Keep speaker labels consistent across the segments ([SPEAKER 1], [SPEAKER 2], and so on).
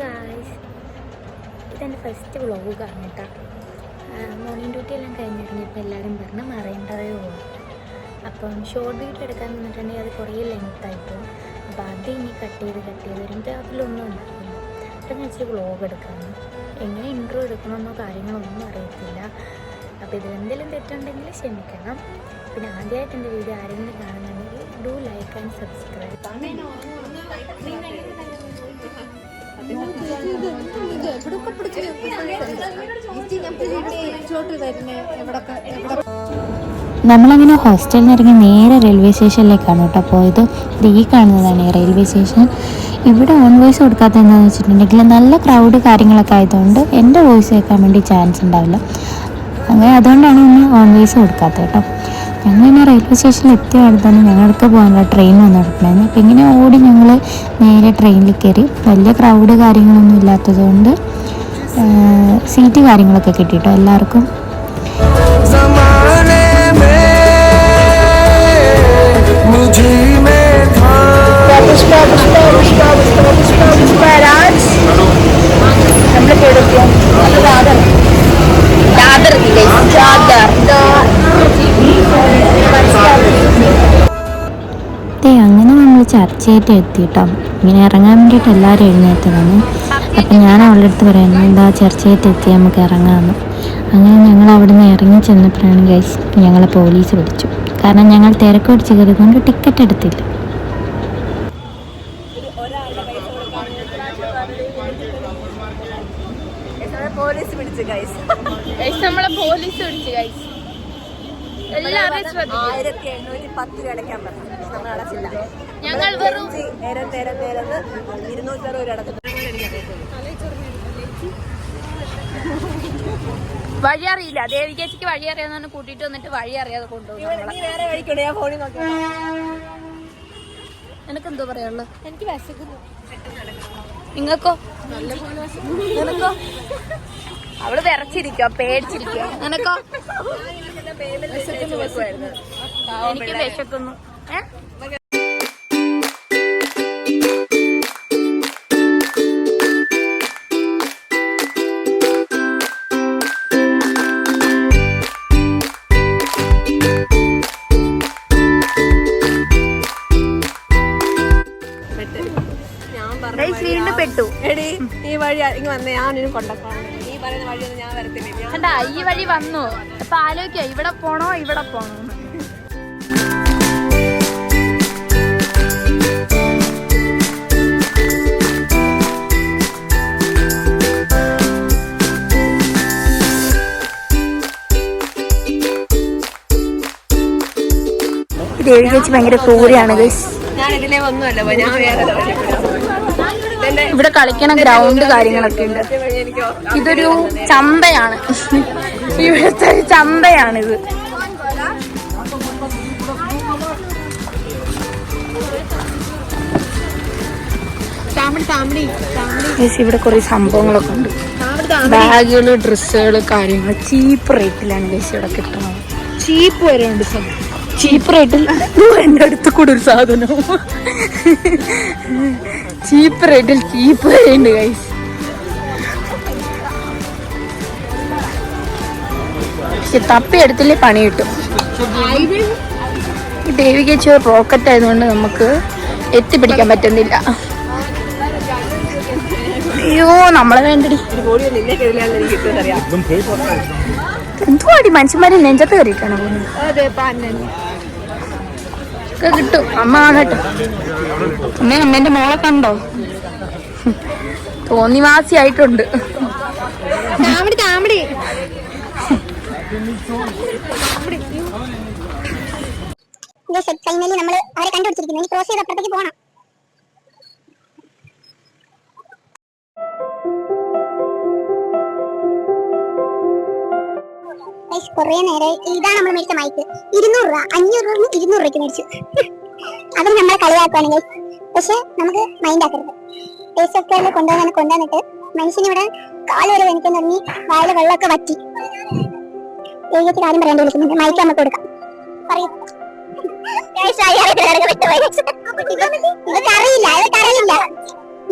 [SPEAKER 1] Guys ഇതെന്റെ first വ്ളോഗാണ് കേട്ടോ മോർണിംഗ് ഡ്യൂട്ടി എല്ലാം കഴിഞ്ഞിറങ്ങിയപ്പോൾ എല്ലാവരും പറഞ്ഞ് മറയേണ്ടതേ ഉള്ളൂ. അപ്പം ഷോർട്ട് വീഡിയോ എടുക്കാൻ നിന്നിട്ടുണ്ടെങ്കിൽ അത് കുറേ ലെങ്ത് ആയിപ്പോവും അപ്പോൾ അത് ഇനി കട്ട് ചെയ്ത് കട്ട് ചെയ്ത് വരുമ്പോൾ അതിലൊന്നും ഉണ്ടാവില്ല. അപ്പം ഞാൻ ഇച്ചിരി വ്ളോഗ് എടുക്കാമെന്ന് എങ്ങനെ ഇൻട്രോ എടുക്കണമെന്നോ കാര്യങ്ങളൊന്നും അറിയത്തില്ല. അപ്പോൾ ഇതിലെന്തെങ്കിലും തെറ്റുണ്ടെങ്കിൽ ക്ഷമിക്കണം. പിന്നെ ആദ്യമായിട്ട് എന്റെ വീഡിയോ ആരെങ്കിലും കാണുന്നുണ്ടെങ്കിൽ ഡു ലൈക്ക് ആൻഡ് സബ്സ്ക്രൈബ് നമ്മളങ്ങനെ ഹോസ്റ്റലിൽ നിന്ന് ഇറങ്ങി നേരെ റെയിൽവേ സ്റ്റേഷനിലേക്കാണ് കേട്ടോ പോയത്. ഇത് ഈ കാണുന്നതാണ് റെയിൽവേ സ്റ്റേഷൻ ഇവിടെ ഓൺ വോയിസ് കൊടുക്കാത്ത എന്താണെന്ന് വെച്ചിട്ടുണ്ടെങ്കിൽ നല്ല ക്രൗഡ് കാര്യങ്ങളൊക്കെ ആയതുകൊണ്ട് എന്റെ വോയിസ് കേൾക്കാൻ വേണ്ടി ചാൻസ് ഉണ്ടാവില്ല. അങ്ങനെ അതുകൊണ്ടാണ് ഇന്ന് ഓൺ വോയിസ് കൊടുക്കാത്തത് കേട്ടോ. ഞങ്ങൾ ഇങ്ങനെ റെയിൽവേ സ്റ്റേഷനിൽ എത്തിയ അടുത്താണ് ഞങ്ങൾക്ക് പോകാനുള്ള ട്രെയിൻ വന്ന് കിടക്കണമായിരുന്നു അപ്പോൾ ഇങ്ങനെ ഓടി ഞങ്ങൾ നേരെ ട്രെയിനിൽ കയറി. വലിയ ക്രൗഡ് കാര്യങ്ങളൊന്നും ഇല്ലാത്തതുകൊണ്ട് സീറ്റ് കാര്യങ്ങളൊക്കെ കിട്ടിയിട്ടോ? എല്ലാവർക്കും ചർച്ചയായിട്ട് എത്തിയിട്ടോ ഇങ്ങനെ ഇറങ്ങാൻ വേണ്ടിയിട്ട് എല്ലാവരും എഴുന്നേറ്റതാണ്. അപ്പം ഞാൻ അവളുടെ അടുത്ത് പറയുന്നത് എന്താ ചർച്ചയായിട്ട് എത്തി നമുക്ക് ഇറങ്ങാമെന്ന് അങ്ങനെ ഞങ്ങൾ അവിടെ നിന്ന് ഇറങ്ങി ചെന്നപ്പോഴാണ് ഗൈസ് ഞങ്ങളെ പോലീസ് പിടിച്ചു കാരണം ഞങ്ങൾ തിരക്ക് പിടിച്ച് കയറിയതുകൊണ്ട് ടിക്കറ്റ് എടുത്തില്ല.
[SPEAKER 2] പോലീസ് പിടിച്ചു ഗൈസ്
[SPEAKER 3] ഗൈസ് നമ്മളെ പോലീസ് പിടിച്ചു ഗൈസ് എല്ലാവരും ശ്രദ്ധിക്കും.
[SPEAKER 2] ആയിരത്തി എണ്ണൂറ്റി പത്ത് രൂപ അടയ്ക്കാൻ പറഞ്ഞു. നമ്മളടച്ചില്ല നമ്മൾ അടച്ചില്ല.
[SPEAKER 3] ഞങ്ങൾ വെറും
[SPEAKER 2] ഇരുന്നൂറ്റി അറുപത്
[SPEAKER 3] വഴി അറിയില്ല ദേവി ദേവികേച്ചിക്ക് വഴി അറിയാന്ന് കൂട്ടിട്ട് വന്നിട്ട് വഴി അറിയാതെ കൊണ്ടുപോകും നിനക്ക് എന്തോ പറയാനുള്ളു? എനിക്ക് നിങ്ങൾക്കോ? നിനക്കോ? അവൾ വിറച്ചിരിക്കോ പേടിച്ചിരിക്കോ നിനക്കോ? എനിക്ക് വിശക്കുന്നു. ഏ?
[SPEAKER 2] വഴി ഇങ്ങനെ വന്നേ ഞാൻ കൊണ്ടപ്പോണം ഈ പറയുന്ന വഴിയൊന്നും ഞാൻ വരത്തില്ല.
[SPEAKER 3] കണ്ടാ ഈ വഴി വന്നു. അപ്പൊ ആലോചിക്കോ ഇവിടെ പോണോ ഇവിടെ പോണോ?
[SPEAKER 1] ദേവി ചേച്ചി ഭയങ്കര ക്രൂരിയാണ് ഗൈസ്
[SPEAKER 2] ഞാൻ ഇതിലേ ഒന്നുമല്ല. ഞാൻ വേറെ
[SPEAKER 3] ഇവിടെ കളിക്കണ ഗ്രൗണ്ട് കാര്യങ്ങളൊക്കെ ഉണ്ട്. ഇതൊരു ചന്തയാണ്. ഇവിടുത്തെ ഒരു ചന്തയാണിത്.
[SPEAKER 1] ഇവിടെ കുറെ സംഭവങ്ങളൊക്കെ ഉണ്ട്. ബാഗുകൾ ഡ്രസ്സുകൾ കാര്യങ്ങൾ ചീപ്പ് റേറ്റിലാണ് ചേച്ചി ഇവിടെ കിട്ടുന്നത്
[SPEAKER 2] ചീപ്പ് വരെ ഉണ്ട്
[SPEAKER 1] ചീപ്പ് റേറ്റിൽ എന്റെ അടുത്ത് കൂടെ ഒരു സാധനം ചീപ്പ് റേറ്റിൽ ചീപ്പ് വരെയുണ്ട് ഗൈസ് പക്ഷെ തപ്പി എടുത്തില്ലേ പണി കിട്ടും. ദേവികേച്ച് റോക്കറ്റ് ആയതുകൊണ്ട് നമുക്ക് എത്തിപ്പിടിക്കാൻ പറ്റുന്നില്ല. അയ്യോ നമ്മളെ വേണ്ടടി. എന്തുവാടി മനുഷ്യന്മാരെ നെഞ്ചത്ത് കയറിയിട്ടാണ് പോകുന്നത് ഒക്കെ കിട്ടും. അമ്മ കാണട്ടെ അമ്മ അമ്മേന്റെ മോളെ കണ്ടോ? തോന്നിവാസിയായിട്ടുണ്ട്
[SPEAKER 2] താമടി താമടി
[SPEAKER 4] ഫൈനലി നമ്മൾ അവരെ കണ്ടുപിടിച്ചിരിക്കുന്നു. ഇനി ക്രോസ് ചെയ്ത് അപ്പുറത്തേക്ക് പോകണം കൊറേ നേരം ഇതാണ് നമ്മൾ മേടിച്ച മൈക്ക് ഇരുന്നൂറ് രൂപ അഞ്ഞൂറ് രൂപ ഇരുന്നൂറ് രൂപയ്ക്ക് മേടിച്ചു. അതും നമ്മളെ കളിയാക്കുവാണെങ്കിൽ പക്ഷെ നമുക്ക് മൈൻഡ് ആക്കരുത്. ടേസ്റ്റ് ഒക്കെ കൊണ്ടുവന്ന് കൊണ്ടുവന്നിട്ട് മനുഷ്യനിവിടെ കാൽ വരെ വേനിക്കാൻ തുടങ്ങി വായിലെ വെള്ളമൊക്കെ വറ്റി. ഏകദേശം കാര്യം പറയേണ്ടി വിളിക്കുന്നുണ്ട് മൈക്ക് നമുക്ക് കൊടുക്കാം. പറയൂ.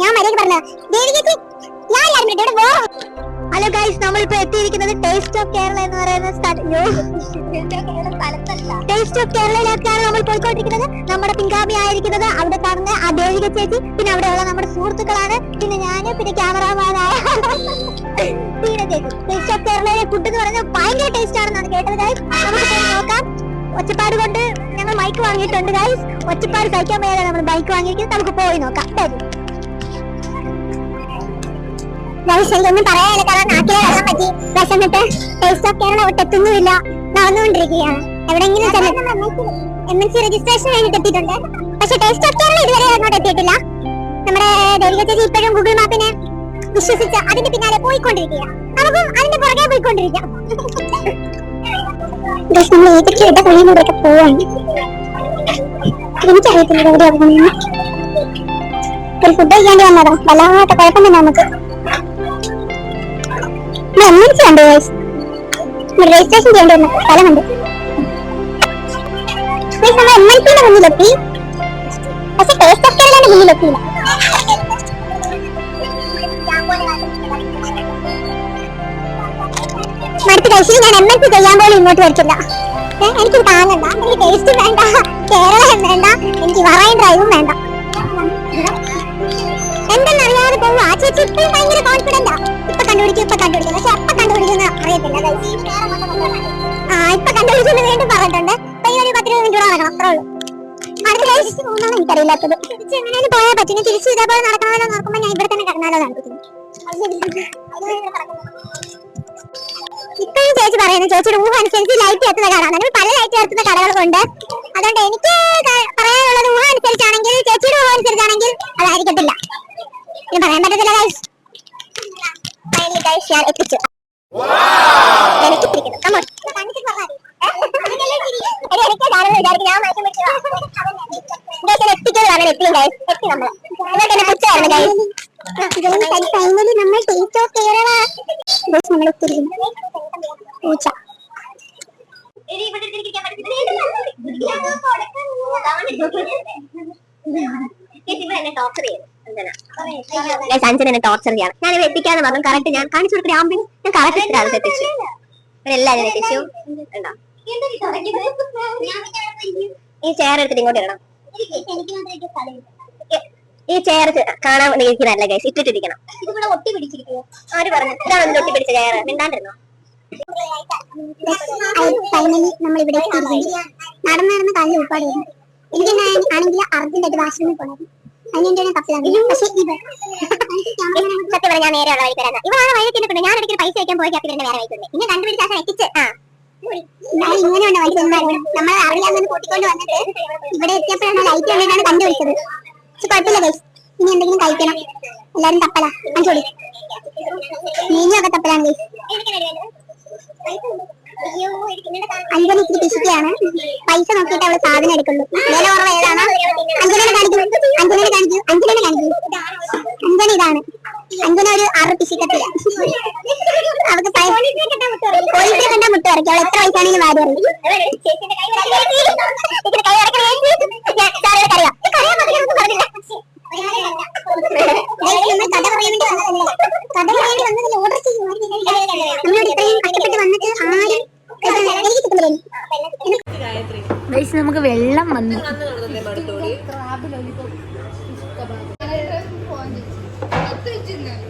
[SPEAKER 4] ഞാൻ മര്യാദ പറഞ്ഞ ദേവി ചേച്ചി ഞാൻ ഇവിടെ പോ ഹലോ ഗൈസ് നമ്മളിപ്പോ എത്തിയിരിക്കുന്നത് ടേസ്റ്റ് ഓഫ് കേരള എന്ന് പറയുന്ന ടേസ്റ്റ് ഓഫ് കേരളയിലേക്കാണ് നമ്മൾ പോയിക്കൊണ്ടിരിക്കുന്നത്. നമ്മുടെ പിൻഗാമി ആയിരിക്കുന്നത് അവിടെ കാണുന്ന ആ ദേവിക ചേച്ചി. പിന്നെ അവിടെയുള്ള നമ്മുടെ സുഹൃത്തുക്കളാണ്. പിന്നെ ഞാൻ പിന്നെ ക്യാമറമാനായ പിന്നെ ടേസ്റ്റ് ഓഫ് കേരളയിലെ ഫുഡ് എന്ന് പറയുന്നത് ഭയങ്കര ടേസ്റ്റ് ആണെന്നാണ് കേട്ടത് ഗൈസ് നമുക്ക് നോക്കാം. ഒച്ചപ്പാട് കൊണ്ട് ഞങ്ങൾ മൈക്ക് വാങ്ങിയിട്ടുണ്ട് ഗൈസ് ഒച്ചപ്പാട് കഴിക്കാൻ പോയാലാണ് നമ്മൾ ബൈക്ക് വാങ്ങിയിരിക്കുന്നത് നമുക്ക് പോയി നോക്കാം. വരൂ. ഗൈസ് എനിക്കൊന്നും പറയാനില്ല. കാരണം നാട്ടിലെ വെള്ളം പറ്റി വിശന്നിട്ട് ടേസ്റ്റ് ഓഫ് കേരള ഒട്ടെത്തുന്നുമില്ല നടന്നുകൊണ്ടിരിക്കുകയാണ്. എവിടെയെങ്കിലും എം എൻ സി രജിസ്ട്രേഷൻ കഴിഞ്ഞിട്ട് എത്തിയിട്ടുണ്ട്. പക്ഷെ ടേസ്റ്റ് ഓഫ് കേരള ഇതുവരെ അങ്ങോട്ട് എത്തിയിട്ടില്ല. നമ്മുടെ ദേവിക ഇപ്പോഴും ഗൂഗിൾ മാപ്പിനെ വിശ്വസിച്ച് അതിന്റെ പിന്നാലെ പോയിക്കൊണ്ടിരിക്കുക നമുക്കും അതിന്റെ പുറകെ പോയിക്കൊണ്ടിരിക്കാം. നമ്മൾ ഏതൊക്കെ ഇട വഴിയിലൂടെയൊക്കെ പോവാണ്? എനിക്കറിയത്തില്ല ഇത് എവിടെയാ പോകുന്നത് ഒരു ഫുഡ് കഴിക്കേണ്ടി വന്നതാ. വല്ലാത്ത കുഴപ്പം തന്നെ നമുക്ക്. എം എൻ സി ഉണ്ട് രജിസ്ട്രേഷൻ ചെയ്യേണ്ടി വന്ന സ്ഥലമുണ്ട് നമ്മൾ എം എൻ സിയുടെ മുന്നിലെത്തി പക്ഷെ ടേസ്റ്റ് ഓഫ് കേരളയുടെ മുന്നിലെത്തിയില്ല മടുത്ത് കഴിച്ചിട്ട് ഞാൻ എം എൽ സി ചെയ്യാൻ പോലും ഇങ്ങോട്ട് വരത്തില്ല ഏ, എനിക്കിത് കാണണ്ട എനിക്ക് ടേസ്റ്റ് വേണ്ട കേരളം വേണ്ട എനിക്ക് വറൈൻ ഡ്രൈവും വേണ്ട എന്തെന്നറിയാതെ പോകും ആ. ചേച്ചി ഇപ്പോഴും ഭയങ്കര കോൺഫിഡന്റാ കണ്ടുപിടിക്കും. ഇപ്പൊ കണ്ടുപിടിക്കും. പക്ഷെ എപ്പൊ കണ്ടുപിടിക്കുന്ന അറിയത്തില്ല. ആ ഇപ്പൊ കണ്ടുപിടിക്കുന്നു വീണ്ടും പറഞ്ഞിട്ടുണ്ട്. ഇപ്പൊ ഈ ഒരു പത്ത് ഇരുപത് മിനിറ്റ് നടക്കണം അത്രേ ഉള്ളൂ. അടുത്ത കഴിച്ചിട്ട് പോകുന്നതാണ് എനിക്കറിയില്ലാത്തത്. തിരിച്ച് എങ്ങനെയാലും പോയാൽ പറ്റും. തിരിച്ച് ഇതേപോലെ നടക്കണമല്ലോ നോക്കുമ്പോൾ ഞാൻ ഇവിടെ തന്നെ കിടന്നാലോ നടക്കുന്നു ഇപ്പോഴും ചേച്ചി പറയുന്നത് ചേച്ചിയുടെ ഊഹം അനുസരിച്ച് ലൈറ്റ് എത്തുന്ന കട. നമ്മൾ പല ലൈറ്റ് എത്തുന്ന കടകളുണ്ട് അതുകൊണ്ട് എനിക്ക് പറയാനുള്ളത് ഊഹം അനുസരിച്ചാണെങ്കിൽ ചേച്ചിയുടെ ഊഹം അനുസരിച്ചാണെങ്കിൽ അതായിരിക്കത്തില്ല. പറയാൻ പറ്റത്തില്ല ഗൈസ് ഞാൻ എത്തിച്ചു എനിക്ക് പിടിക്കുന്നു. Guys, guys. guys. ഫൈനലി നമ്മൾ ടേക്ക് ഓഫ് കേരള Guys, നമ്മൾ എത്തിയിരിക്കുന്നു പൂച്ച അഞ്ചനെ ടോർച്ചർ ചെയ്യാണ്. ഞാൻ എത്തിക്കാന്ന് പറഞ്ഞു. കറക്റ്റ് ഞാൻ കാണിച്ചു കൊടുക്കുന്ന ആംബുലൻസ് ഞാൻ കറക്റ്റ് സ്ഥലത്ത് എത്തിച്ചു. എല്ലാവരും എത്തിച്ചു. കണ്ടോ? ഈ ചെയർ എടുത്തിട്ട് ഇങ്ങോട്ട് ഇടണം. ഈ ചെയർ കാണാൻ ഇരിക്കുന്നല്ല ഗൈസ് ഇട്ടിട്ടിരിക്കണം. ആര് പറഞ്ഞു? ഇതാണ് ഒട്ടി പിടിച്ച ചെയർ മിണ്ടാണ്ടിരുന്നോ? ഫൈനലി നമ്മൾ ഇവിടെ നടന്ന് നടന്ന് കാലിൽ ഉൾപ്പാട് എനിക്ക് ആണെങ്കിൽ അർജന്റായിട്ട് വാഷ്റൂമിൽ പോകണം സത്യം പറഞ്ഞാൽ നേരെ ഉള്ള വഴി തരാം ഇവളാണ് വഴി എത്തിയിട്ടുണ്ട് ഞാൻ ഇടയ്ക്ക് പൈസ വയ്ക്കാൻ പോയി കപ്പിലിന്റെ വേറെ വഴിക്കുണ്ട് ഇങ്ങനെ കണ്ടുപിടിച്ച ആശം എത്തിച്ച്. ആ. ഇങ്ങനെയുണ്ട് വഴി എന്തായാലും നമ്മൾ അറിയാമെന്ന് കൂട്ടിക്കൊണ്ട് വന്നിട്ട് ഇവിടെ എത്തിയപ്പോഴാണ് ലൈറ്റ് കണ്ടിട്ടാണ് കണ്ടുപിടിച്ചത്. പക്ഷെ കുഴപ്പമില്ല ഗൈസ്. ഇനി എന്തെങ്കിലും കഴിക്കണം. എല്ലാരും തപ്പല. അഞ്ചോടി ഒക്കെ തപ്പലാണ് ഗൈസ്. അഞ്ജലി ഇത്തിരി പിശിക്കാണ് പൈസ നോക്കിയിട്ട് അവൾ സാധനം എടുക്കുള്ളൂ. വില കുറവ് ഏതാണ്? അഞ്ജലിനെ കാണിക്കും. അഞ്ജലിനെ കാണിക്കും. അഞ്ജലിനെ കാണിക്കും. അഞ്ജലി ഇതാണ്. അഞ്ജന ഒരു ആറ് പിശിക്കത്തില്ല അവൾക്ക് കണ്ട മുട്ട് വരയ്ക്കും അവൾ എത്ര വയസ്സാണെങ്കിലും വാരി കഥ പറയാൻ വേണ്ടി വന്നതല്ലേ കഥ പറയാൻ വേണ്ടി വന്നതല്ലേ ഓർഡർ ചെയ്യും നമ്മളോട് ഇത്രയും കഷ്ടപ്പെട്ട് വന്നിട്ട് ആരും എനിക്ക് കിട്ടുന്നില്ല
[SPEAKER 3] ഗൈസ് നമുക്ക് വെള്ളം വന്നു അയ്യോ അടുത്തു ഗൈസ്
[SPEAKER 2] അതിന്റെ മൂല എവിടാന്ന് പറഞ്ഞ് കണ്ടുപിടിക്കും എടി, ആ, ഞാൻ കടയായിരിക്കും നീ ഉദ്ദേശിക്കുന്നത്.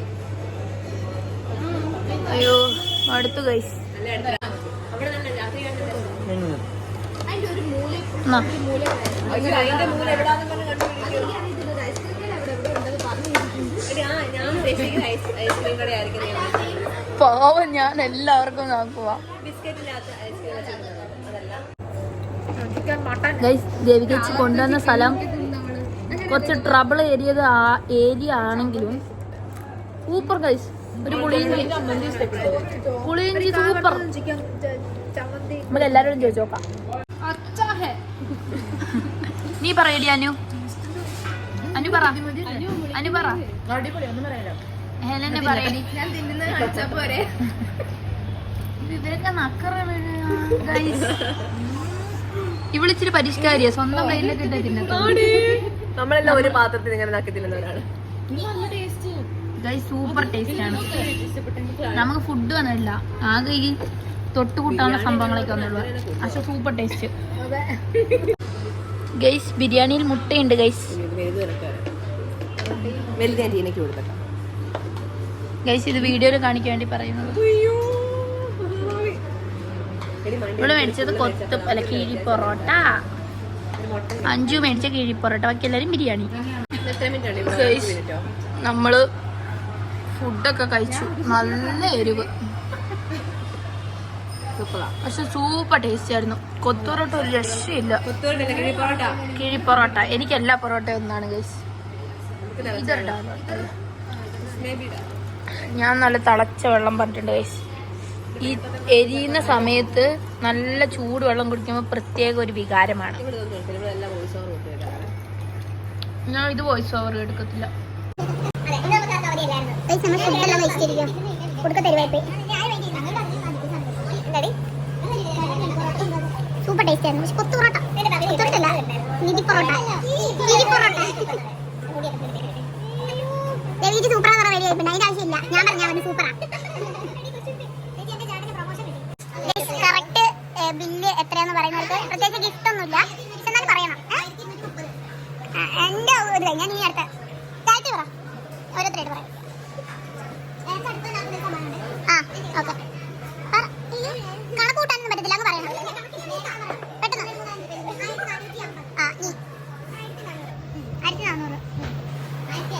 [SPEAKER 3] പാവം ഞാൻ എല്ലാവർക്കും നോക്കുക
[SPEAKER 2] ബിസ്ക്കറ്റിനകത്ത് ഐസ്ക്രീം അതല്ല.
[SPEAKER 3] ദേവികച്ചി കൊണ്ടുവന്ന സ്ഥലം കുറച്ച് ട്രബിൾ ഏരിയത് ആ ഏരിയ ആണെങ്കിലും സൂപ്പർ ഗൈസ് ഒരു പുളിയിഞ്ചി പുളിയിഞ്ചി സൂപ്പർ നമുക്ക് ചോദിച്ചോക്കാം. ചോദിച്ചു നോക്കാം നീ പറയടി അനു. അനു പറ. അനു പറ. ഹെലനെ പറയടി. ഇവരൊക്കെ നക്കറ ഗൈസ് ഇവളിച്ചിരി പരിഷ്കാരിയ. സ്വന്തം കയ്യിലൊക്കെ ഇട്ടേ
[SPEAKER 2] നമ്മളെല്ലാം ഒരു പാത്രത്തിൽ ഇങ്ങനെ നക്കി തിന്നുന്നവരാണ്
[SPEAKER 3] സൂപ്പർ ടേസ്റ്റ് ആണ്. നമുക്ക് ഫുഡ് വന്നില്ല ആകെ ഈ തൊട്ട് കൂട്ടാനുള്ള സംഭവങ്ങളൊക്കെ വന്നുള്ളൂ പക്ഷെ സൂപ്പർ ടേസ്റ്റ് ഗൈസ് ബിരിയാണിയിൽ മുട്ടയുണ്ട് ഗൈസ് ഗൈസ് ഇത് വീഡിയോയിൽ കാണിക്കാൻ വേണ്ടി പറയുന്നത്. ഇവിടെ മേടിച്ചത് കൊത്ത് അല്ല കിഴി പൊറോട്ട. അഞ്ചു മേടിച്ച കിഴി പൊറോട്ട. ബാക്കി എല്ലാവരും ബിരിയാണി. നമ്മൾ ഫുഡൊക്കെ കഴിച്ചു. നല്ല എരിവ്. പക്ഷെ സൂപ്പർ ടേസ്റ്റ് ആയിരുന്നു. കൊത്തുപൊറോട്ട ഒരു രക്ഷയില്ല.
[SPEAKER 2] കിഴി പൊറോട്ട?
[SPEAKER 3] എനിക്ക് എല്ലാ പൊറോട്ടയും ഒന്നാണ് ഗൈസ് ഞാൻ നല്ല തിളച്ച വെള്ളം പറഞ്ഞിട്ടുണ്ട് ഗൈസ് ഈ എരിയുന്ന സമയത്ത് നല്ല ചൂട് വെള്ളം കുടിക്കുമ്പോൾ പ്രത്യേക ഒരു വികാരമാണ്. ഞാൻ ഇത് വോയിസ് ഓവർ എടുക്കത്തില്ല.
[SPEAKER 4] സൂപ്പർ ടേസ്റ്റ് ആയിരുന്നു പക്ഷെ കൊത്തു പൊറോട്ട കൊത്തുപൊറോട്ടല്ല നിധി പൊറോട്ട പൊറോട്ട രവീജ് സൂപ്പറാന്ന് പറഞ്ഞ റെഡി ആയിട്ടുണ്ട് അതിന്റെ ആവശ്യമില്ല ഞാൻ പറഞ്ഞാൽ മതി സൂപ്പറാ കറക്റ്റ് ബില്ല് എത്രയാന്ന് പറയുന്നവർക്ക് പ്രത്യേകിച്ച് ഗിഫ്റ്റ് ഒന്നുമില്ല പക്ഷെ എന്നാലും പറയണം ഏ? ആ, എന്റെ ഒരു ഇതായി. ഞാൻ ഇനി അടുത്ത താഴ്ത്തി പറ ഓരോരുത്തരായിട്ട് പറയാം. ആ ഓക്കെ. കണക്ക് കൂട്ടാനൊന്നും പറ്റത്തില്ല അങ്ങ് പറയണം പെട്ടെന്ന്. ആ നീ. ആയിരത്തി നാന്നൂറ് ആയിരത്തി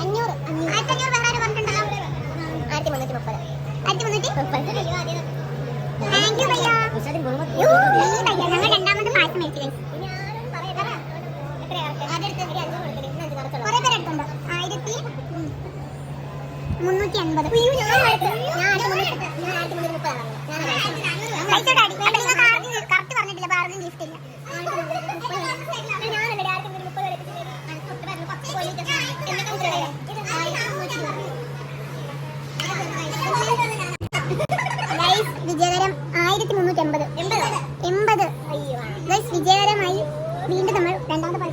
[SPEAKER 4] അഞ്ഞൂറ്. ആയിരത്തി അഞ്ഞൂറ് വേറെ പറഞ്ഞിട്ടുണ്ടല്ലോ. ആയിരത്തി മുന്നൂറ്റി മുപ്പത്. ആയിരത്തി മുന്നൂറ്റി മുപ്പത്. താങ്ക് യു ഭയ്യ ഞങ്ങൾ രണ്ടാമത് പായസം മേടിച്ചു കുറേ പേര് എടുത്തുണ്ട് ആയിരത്തി ഞാൻ കറക്റ്റ് പറഞ്ഞിട്ടില്ല ആർക്കും ഗിഫ്റ്റ് ഇല്ല ഗൈസ് വിജയകരം ആയിരത്തി മുന്നൂറ്റി എൺപത് എൺപത് ഗൈസ് വിജയകരമായി വീണ്ടും നമ്മൾ രണ്ടാമത്തെ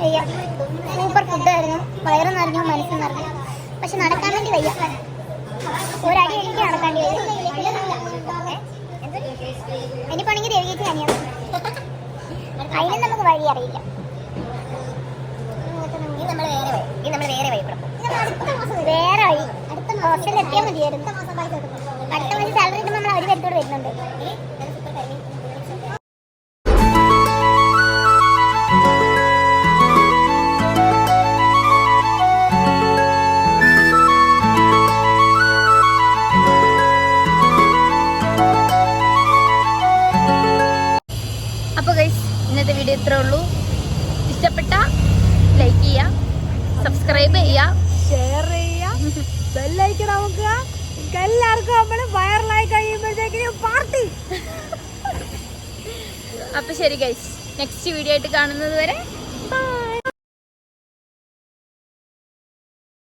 [SPEAKER 4] അയ്യോ സൂപ്പർ ഫുഡായിരുന്നു വയറ് നിറഞ്ഞു മനസ്സ് നിറഞ്ഞു പക്ഷെ നടക്കാൻ വേണ്ടി വയ്യ ഒരടി എനിക്ക് നടക്കാണ്ടി വയ്യ എനിക്കാണെങ്കിൽ രവിയേച്ചി തനിയാണ് അതിനും നമുക്ക് വഴി അറിയില്ല. വേറെ വഴി ഹോസ്റ്റലിൽ എത്തിയാൽ മതിയായിരുന്നു. അടുത്ത മാസം സാലറി കിട്ടുമ്പോൾ നമ്മൾ ഒരു പേരത്തോട് വരുന്നുണ്ട്.
[SPEAKER 3] വീഡിയോ ഇത്രേ ഉള്ളൂ. ഇഷ്ടപ്പെട്ട ലൈക്ക് ചെയ്യുക സബ്സ്ക്രൈബ് ചെയ്യുക.
[SPEAKER 2] ഷെയർ ചെയ്യുക. ബെല്ലൈക്കൺ നമുക്ക് എല്ലാവർക്കും നമ്മൾ വൈറലായി കഴിയുമ്പോഴത്തേക്കും പാർട്ടി
[SPEAKER 3] അപ്പോൾ ശരി ഗൈസ് നെക്സ്റ്റ് വീഡിയോ ആയിട്ട് കാണുന്നത് വരെ